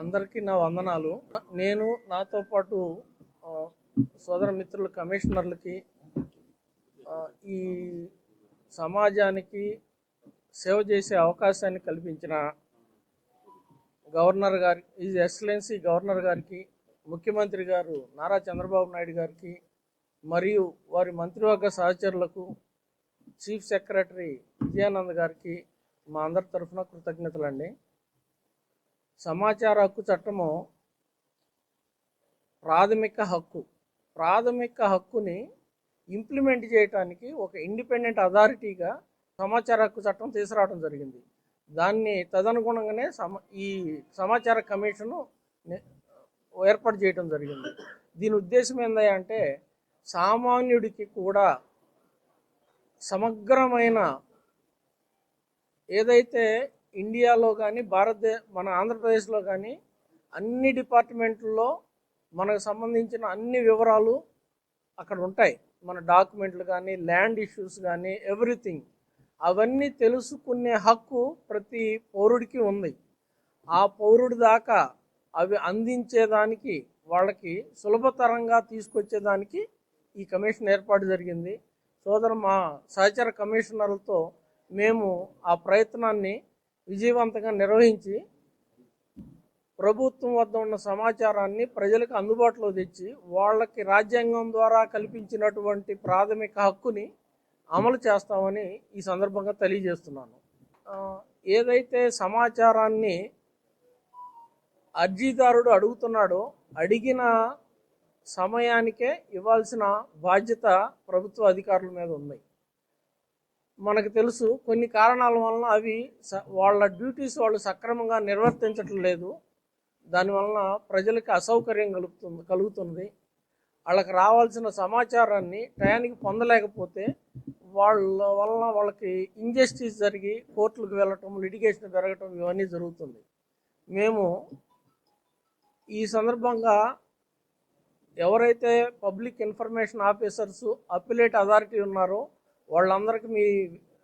అందరికీ నా వందనాలు. నేను నాతో పాటు సోదర మిత్రులు కమిషనర్లకి ఈ సమాజానికి సేవ చేసే అవకాశాన్ని కల్పించిన గవర్నర్ గారి ఈజ్ ఎక్సలెన్సీ గవర్నర్ గారికి ముఖ్యమంత్రి గారు నారా చంద్రబాబు నాయుడు గారికి మరియు వారి మంత్రివర్గ సహచరులకు చీఫ్ సెక్రటరీ విజయానంద్ గారికి మా అందరి తరఫున కృతజ్ఞతలండి. సమాచార హక్కు చట్టము ప్రాథమిక హక్కు. ప్రాథమిక హక్కుని ఇంప్లిమెంట్ చేయటానికి ఒక ఇండిపెండెంట్ అథారిటీగా సమాచార హక్కు చట్టం తీసుకురావడం జరిగింది. దాన్ని తదనుగుణంగానే సమ ఈ సమాచార కమిషను ఏర్పాటు చేయడం జరిగింది. దీని ఉద్దేశం ఏంటంటే సామాన్యుడికి కూడా సమగ్రమైన ఏదైతే ఇండియాలో కానీ భారతదేశ మన ఆంధ్రప్రదేశ్లో కానీ అన్ని డిపార్ట్మెంట్లలో మనకు సంబంధించిన అన్ని వివరాలు అక్కడ ఉంటాయి. మన డాక్యుమెంట్లు కానీ ల్యాండ్ ఇష్యూస్ కానీ ఎవ్రీథింగ్. అవన్నీ తెలుసుకునే హక్కు ప్రతి పౌరుడికి ఉంది. ఆ పౌరుడి దాకా అవి అందించేదానికి వాళ్ళకి సులభతరంగా తీసుకొచ్చేదానికి ఈ కమిషన్ ఏర్పాటు జరిగింది. సోదరు మా సహచర కమిషనర్లతో మేము ఆ ప్రయత్నాన్ని విజయవంతంగా నిర్వహించి ప్రభుత్వం వద్ద ఉన్న సమాచారాన్ని ప్రజలకు అందుబాటులో తెచ్చి వాళ్ళకి రాజ్యాంగం ద్వారా కల్పించినటువంటి ప్రాథమిక హక్కుని అమలు చేస్తామని ఈ సందర్భంగా తెలియజేస్తున్నాను. ఏదైతే సమాచారాన్ని అర్జీదారుడు అడుగుతున్నాడో అడిగిన సమయానికే ఇవ్వాల్సిన బాధ్యత ప్రభుత్వ అధికారుల మీద ఉన్నాయి మనకు తెలుసు కొన్ని కారణాల వలన అవి స- వాళ్ళ డ్యూటీస్ వాళ్ళు సక్రమంగా నిర్వర్తించటం లేదు. దానివలన ప్రజలకి అసౌకర్యం కలుగుతుంది కలుగుతుంది వాళ్ళకి రావాల్సిన సమాచారాన్ని టయానికి పొందలేకపోతే వాళ్ళ వలన వాళ్ళకి ఇంజస్టిస్ జరిగి కోర్టులకు వెళ్ళటం లిటిగేషన్ పెరగటం ఇవన్నీ జరుగుతుంది. మేము ఈ సందర్భంగా ఎవరైతే public information officers appellate authority ఉన్నారో వాళ్ళందరికీ మీ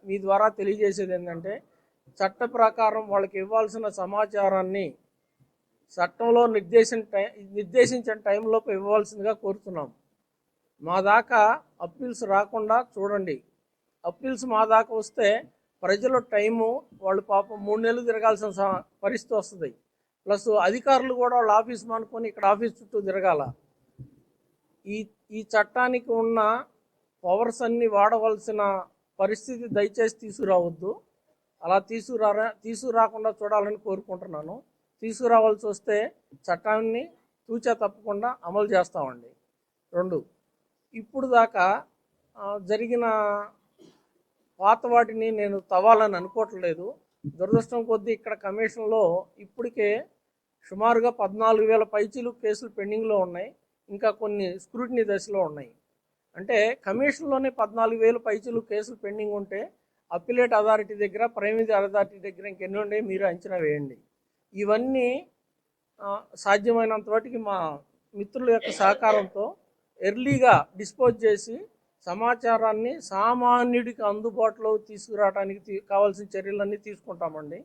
మీ ద్వారా తెలియజేసేది ఏంటంటే చట్ట ప్రకారం వాళ్ళకి ఇవ్వాల్సిన సమాచారాన్ని చట్టంలో నిర్దేశం టై నిర్దేశించిన టైంలోపు ఇవ్వాల్సిందిగా కోరుతున్నాం. మా దాకా అప్పీల్స్ రాకుండా చూడండి. అప్పీల్స్ మా దాకా వస్తే ప్రజల టైము వాళ్ళు పాపం మూడు నెలలు తిరగాల్సిన పరిస్థితి వస్తుంది. ప్లస్ అధికారులు కూడా వాళ్ళ ఆఫీస్ మానుకొని ఇక్కడ ఆఫీస్ చుట్టూ తిరగాల. ఈ ఈ చట్టానికి ఉన్న పవర్స్ అన్ని వాడవలసిన పరిస్థితి దయచేసి తీసుకురావద్దు. అలా తీసుకురా తీసుకురాకుండా చూడాలని కోరుకుంటున్నాను. తీసుకురావాల్సి వస్తే చట్టాన్ని తూచా తప్పకుండా అమలు చేస్తామండి. రెండు ఇప్పుడు దాకా జరిగిన పాత వాటిని నేను తవ్వాలని అనుకోవట్లేదు. దురదృష్టం కొద్దీ ఇక్కడ కమిషన్లో ఇప్పటికే సుమారుగా పద్నాలుగు వేల పైచీలు కేసులు పెండింగ్లో ఉన్నాయి. ఇంకా కొన్ని స్క్రూటినీ దశలో ఉన్నాయి. అంటే కమిషన్లోనే పద్నాలుగు వేలు పైచులు కేసులు పెండింగ్ ఉంటే అప్పిలేట్ అథారిటీ దగ్గర ప్రైమరీ అథారిటీ దగ్గర ఇంకెన్ని ఉన్నాయి మీరు అంచనా వేయండి. ఇవన్నీ సాధ్యమైనంత వాటికి మా మిత్రుల యొక్క సహకారంతో ఎర్లీగా డిస్పోజ్ చేసి సమాచారాన్ని సామాన్యుడికి అందుబాటులో తీసుకురావడానికి తీ- కావాల్సిన చర్యలన్నీ తీసుకుంటామండి.